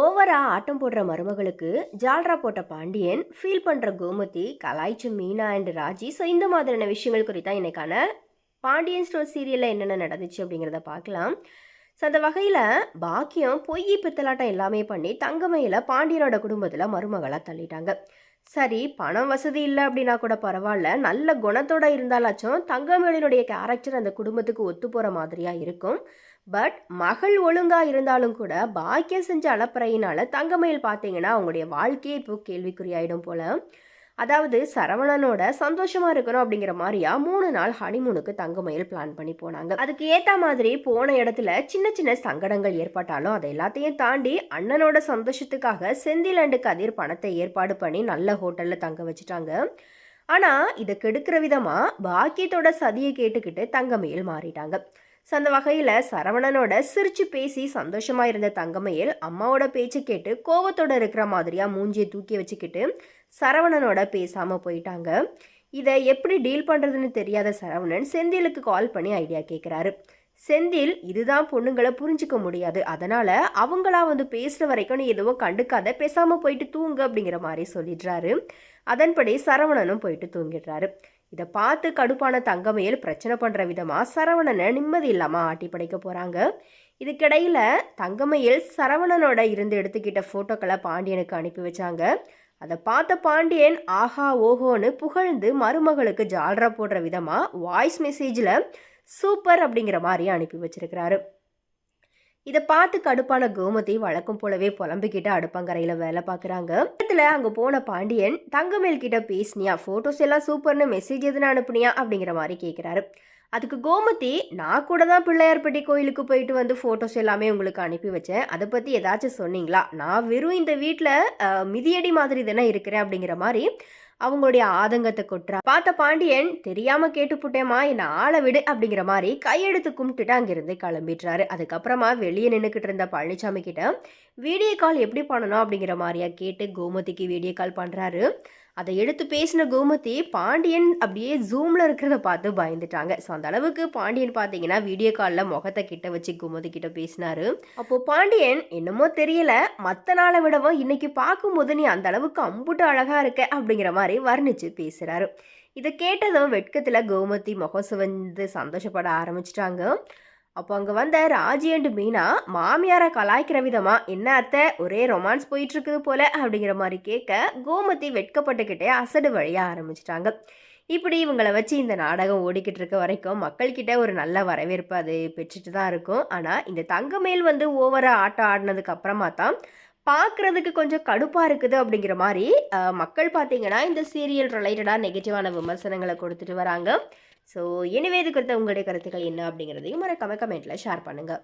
ஓவரா ஆட்டம் போடுற மருமகளுக்கு ஜால்ரா போட்ட பாண்டியன் ஃபீல் பண்ணுற கோமதி கலாய்ச்சி மீனா அண்ட் ராஜி. ஸோ இந்த மாதிரியான விஷயங்கள் குறித்தான் இன்னைக்கான பாண்டியன் ஸ்டோர் சீரியலில் என்னென்ன நடந்துச்சு அப்படிங்கிறத பார்க்கலாம். ஸோ அந்த வகையில் பாக்கியம் பொய் பித்தலாட்டம் எல்லாமே பண்ணி தங்கமையில் பாண்டியனோட குடும்பத்தில் மருமகளாக தள்ளிட்டாங்க. சரி பணம் வசதி இல்லை அப்படின்னா கூட பரவாயில்ல நல்ல குணத்தோட இருந்தாலாச்சும் தங்கமேலினுடைய கேரக்டர் அந்த குடும்பத்துக்கு ஒத்து போகிற மாதிரியாக இருக்கும். பட் மகள் ஒழுங்காக இருந்தாலும் கூட பாக்கியம் செஞ்ச அலப்பறையினால தங்கமயில் பார்த்தீங்கன்னா அவங்களுடைய வாழ்க்கையே இப்போ கேள்விக்குறியாயிடும் போல. அதாவது சரவணனோட சந்தோஷமா இருக்கணும் அப்படிங்கிற மாதிரியா மூணு நாள் ஹனிமூனுக்கு தங்கமயில் பிளான் பண்ணி போனாங்க. அதுக்கு ஏத்த மாதிரி போன இடத்துல சின்ன சின்ன சங்கடங்கள் ஏற்பட்டாலும் அதை எல்லாத்தையும் தாண்டி அண்ணனோட சந்தோஷத்துக்காக செந்தில் அண்டு கதிர் பணத்தை ஏற்பாடு பண்ணி நல்ல ஹோட்டல்ல தங்க வச்சுட்டாங்க. ஆனா இதை கெடுக்கிற விதமா பாக்கியத்தோட சதியை கேட்டுக்கிட்டு தங்கமயில் மாறிட்டாங்க. ஸோ அந்த வகையில் சரவணனோட சிரிச்சு பேசி சந்தோஷமாக இருந்த தங்கமையில் அம்மாவோட பேச்சு கேட்டு கோவத்தோட இருக்கிற மாதிரியாக மூஞ்சியை தூக்கி வச்சுக்கிட்டு சரவணனோட பேசாமல் போயிட்டாங்க. இதை எப்படி டீல் பண்ணுறதுன்னு தெரியாத சரவணன் செந்திலுக்கு கால் பண்ணி ஐடியா கேட்குறாரு செந்தில் இதுதான் பொண்ணுங்களை புரிஞ்சிக்க முடியாது. அதனால் அவங்களா வந்து பேசுகிற வரைக்கும் நீ எதுவும் கண்டுக்காத பேசாமல் போயிட்டு தூங்கு அப்படிங்கிற மாதிரி சொல்லிடுறாரு. அதன்படி சரவணனும் போயிட்டு தூங்கிடுறாரு. இதை பார்த்து கடுப்பான தங்கமையில் பிரச்சனை பண்ணுற விதமாக சரவணனை நிம்மதி இல்லாமல் ஆட்டி படைக்க போகிறாங்க இதுக்கிடையில் தங்கமையில் சரவணனோட இருந்து எடுத்துக்கிட்ட ஃபோட்டோக்களை பாண்டியனுக்கு அனுப்பி வச்சாங்க. அதை பார்த்த பாண்டியன் ஆஹா ஓஹோன்னு புகழ்ந்து மருமகளுக்கு ஜால்ரா போடுற விதமாக வாய்ஸ் மெசேஜில் சூப்பர் அப்படிங்கிற மாதிரி அனுப்பி வச்சிருக்கிறாரு. இதை பார்த்து கடுப்பான கோமதி வழக்கம் போலவே புலம்பிக்கிட்டு அடுப்பங்கரையில் வேலை பார்க்குறாங்க இடத்துல அங்கே போன பாண்டியன் தங்கமேல் கிட்ட பேசினியா ஃபோட்டோஸ் எல்லாம் சூப்பர்னு மெசேஜ் எதுன்னு அனுப்புனியா? அப்படிங்கிற மாதிரி கேட்குறாரு அதுக்கு கோமதி நான் கூட தான் பிள்ளையார்பட்டி கோயிலுக்கு போயிட்டு வந்து ஃபோட்டோஸ் எல்லாமே உங்களுக்கு அனுப்பி வச்சேன். அதை பற்றி ஏதாச்சும் சொன்னீங்களா? நான் வெறும் இந்த வீட்டில் மிதியடி மாதிரி தானே இருக்கிறேன். அப்படிங்கிற மாதிரி அவங்களுடைய ஆதங்கத்தை கொட்டுறா. பார்த்த பாண்டியன் தெரியாம கேட்டுப்புட்டேமா என்ன ஆளை விடு அப்படிங்கிற மாதிரி கையெடுத்து கும்பிட்டுட்டு அங்கிருந்து கிளம்பிடுறாரு. அதுக்கப்புறமா வெளியே நின்றுக்கிட்டு இருந்த பழனிசாமி கிட்ட வீடியோ கால் எப்படி பண்ணணும்? அப்படிங்கிற மாதிரியா கேட்டு கோமதிக்கு வீடியோ கால் பண்ணுறாரு அதை எடுத்து பேசின கோமதி பாண்டியன் அப்படியே ஜூமில் இருக்கிறத பார்த்து பயந்துட்டாங்க. ஸோ அந்த அளவுக்கு பாண்டியன் பார்த்தீங்கன்னா வீடியோ காலில் முகத்தை கிட்ட வச்சு கோமதி கிட்ட பேசினாரு. அப்போ பாண்டியன் என்னமோ தெரியல மற்ற நாளை விடவும் இன்னைக்கு பார்க்கும்போது நீ அந்த அளவுக்கு அம்புட்டு அழகா இருக்க அப்படிங்கிற மாதிரி வர்ணிச்சு பேசுறாரு. இதை கேட்டதும் வெட்கத்தில் கோமதி முகசு வந்து சந்தோஷப்பட ஆரம்பிச்சிட்டாங்க. அப்போ அங்கே வந்த ராஜி அண்டு மீனா மாமியாரை கலாய்க்கிற விதமா என்ன அத்தை ஒரே ரொமான்ஸ் போயிட்டு இருக்குது போல அப்படிங்கிற மாதிரி கேட்க கோமதி வெட்கப்பட்டுக்கிட்டே அசடு வழிய ஆரம்பிச்சிட்டாங்க. இப்படி இவங்களை வச்சு இந்த நாடகம் ஓடிக்கிட்டு இருக்க வரைக்கும் மக்கள்கிட்ட ஒரு நல்ல வரவேற்பு அது பெற்றுட்டு தான் இருக்கும். ஆனால் இந்த தங்கமேல் வந்து ஓவராக ஆட்டம் ஆடினதுக்கு அப்புறமா தான் பார்க்குறதுக்கு கொஞ்சம் கடுப்பாக இருக்குது அப்படிங்கிற மாதிரி மக்கள் பார்த்தீங்கன்னா இந்த சீரியல் ரிலேட்டடாக நெகட்டிவான விமர்சனங்களை கொடுத்துட்டு வராங்க. ஸோ எனவே இது குறித்த உங்களுடைய கருத்துக்கள் என்ன அப்படிங்கிறதையும் மறக்காம கமெண்ட்டில் ஷேர் பண்ணுங்கள்